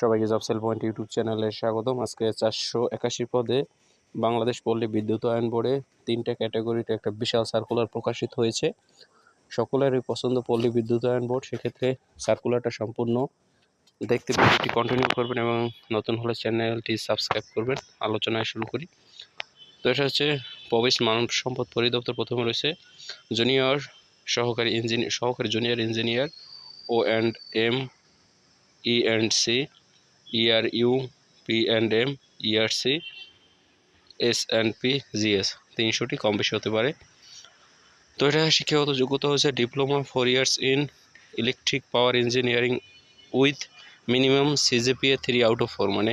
সবাইকে জবসেল point YouTube চ্যানেলে স্বাগতম। আজকে চারশো একাশি পদে বাংলাদেশ পল্লী বিদ্যুৎ আয়ন বোর্ডে তিনটে ক্যাটাগরিতে একটা বিশাল সার্কুলার প্রকাশিত হয়েছে। সকলেরই পছন্দ পল্লী বিদ্যুৎ আয়ন বোর্ড, সেক্ষেত্রে সার্কুলারটা সম্পূর্ণ দেখতে ভিডিওটি কন্টিনিউ করবেন এবং নতুন হলে চ্যানেলটি সাবস্ক্রাইব করবেন। আলোচনায় শুরু করি। তো এটা হচ্ছে প্রবেশ মানব সম্পদ পরিদপ্তর। প্রথমে রয়েছে জুনিয়র সহকারী ইঞ্জিনিয়ার সহকারী junior engineer O and M E and C ER U P and M ERC S and P GS তিনশোটি, কম বেশি হতে পারে। তো এটা শিক্ষাগত যোগ্যতা হচ্ছে diploma four years in electric power engineering with minimum CGPA three out of four মানে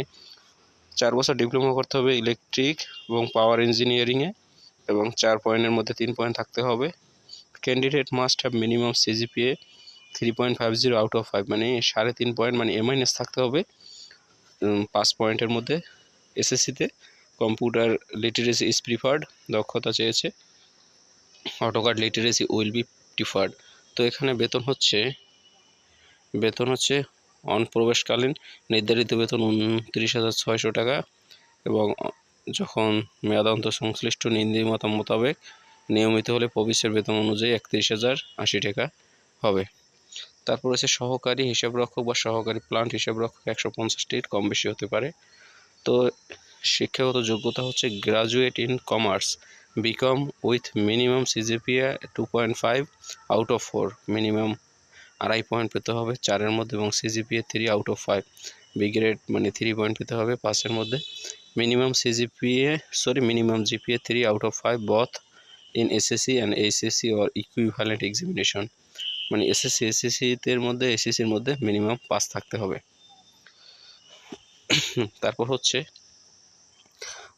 চার বছর ডিপ্লোমা করতে হবে ইলেকট্রিক এবং পাওয়ার ইঞ্জিনিয়ারিংয়ে এবং চার পয়েন্টের মধ্যে তিন পয়েন্ট থাকতে হবে। Candidate must have minimum CGPA three point five zero out of five মানে সাড়ে তিন পয়েন্ট মানে এ মাইনাস থাকতে হবে। পাঁচ পয়েন্টের মধ্যে এসএসসিতে কম্পিউটার লিটারেসি ইজ প্রিফার্ড দক্ষতা চেয়েছে। AutoCAD literacy will be preferred তো এখানে বেতন হচ্ছে বেতন হচ্ছে অনপ্রবেশকালীন নির্ধারিত বেতন উনত্রিশ হাজার ছয়শো টাকা এবং যখন মেয়াদান্ত সংশ্লিষ্ট নীতিমাতা মোতাবেক নিয়মিত হলে প্রবেশের বেতন অনুযায়ী একত্রিশ হাজার আশি টাকা হবে। তারপর হচ্ছে সহকারী হিসাবরক্ষক বা সহকারী প্লান্ট হিসাবরক্ষক একশো পঞ্চাশটির কম বেশি হতে পারে। তো শিক্ষাগত যোগ্যতা হচ্ছে graduate in commerce B Com with minimum CGPA two point five out of four minimum আড়াই পয়েন্ট পেতে হবে চারের মধ্যে এবং CGPA three out of five B grade মানে থ্রি পয়েন্ট পেতে হবে পাঁচের মধ্যে। Minimum CGPA sorry minimum GPA three out of five both in SSC and HSC or equivalent examination মানে এসএসসি এসএসসিদের মধ্যে এসএসসির মধ্যে মিনিমাম পাস থাকতে হবে। তারপর হচ্ছে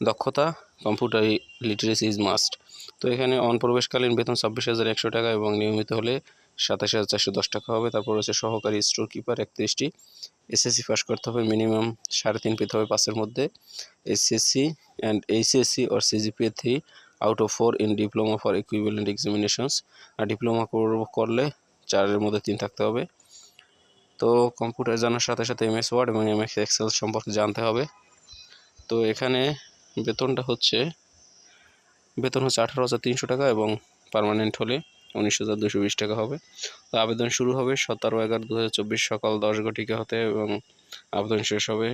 দক্ষতা কম্পিউটার লিটারেসি ইজ মাস্ট তো এখানে অনপ্রবেশকালীন বেতন ছাব্বিশ হাজার একশো টাকা এবং নিয়মিত হলে সাতাশ হাজার চারশো দশ টাকা হবে। তারপর হচ্ছে সহকারী স্টোর কিপার একত্রিশটি এসএসসি পাস করতে হবে মিনিমাম সাড়ে তিন পেতে হবে পাঁচের মধ্যে। SSC and HSC or CGPA three out of four in diploma for equivalent examinations R diploma করলে চারের মধ্যে তিন থাকতে হবে। তো কম্পিউটার জানার সাথে সাথে এমএস ওয়ার্ড এবং এমএস এক্সেল সম্পর্কে জানতে হবে। তো এখানে বেতনটা হচ্ছে, বেতন হচ্ছে আঠারো হাজার তিনশো টাকা এবং পার্মানেন্ট হলে উনিশ হাজার দুশো বিশ টাকা হবে। তো আবেদন শুরু হবে সতেরো এগারো দু হাজার চব্বিশ সকাল দশ ঘটিকা হতে এবং আবেদন শেষ হবে।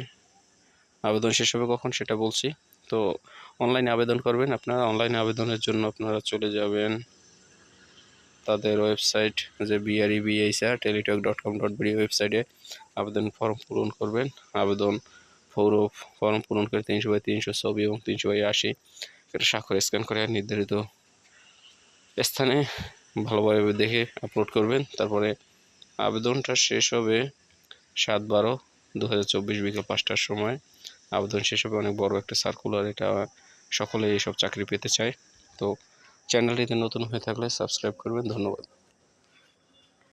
আবেদন শেষ হবে কখন সেটা বলছি। তো অনলাইনে আবেদন করবেন আপনারা। অনলাইনে আবেদনের জন্য আপনারা চলে যাবেন। তাদের ওয়েবসাইট যে BRE BHR Teletalk dot com dot BD ওয়েবসাইটে আবেদন ফর্ম পূরণ করবেন। আবেদন ফৌর ফর্ম পূরণ করে তিনশো বাই তিনশো ছবি এবং তিনশো বাই আশি এটা স্বাক্ষর স্ক্যান করে নির্ধারিত স্থানে ভালোভাবে দেখে আপলোড করবেন। তারপরে আবেদনটা শেষ হবে সাত বারো দু হাজার চব্বিশ বিকেল পাঁচটার সময়। আবেদন শেষ হবে অনেক বড় একটা সার্কুলার এটা সকলে এইসব চাকরি পেতে চায়। তো চ্যানেলটিতে নতুন হয়ে থাকলে সাবস্ক্রাইব করবেন। ধন্যবাদ।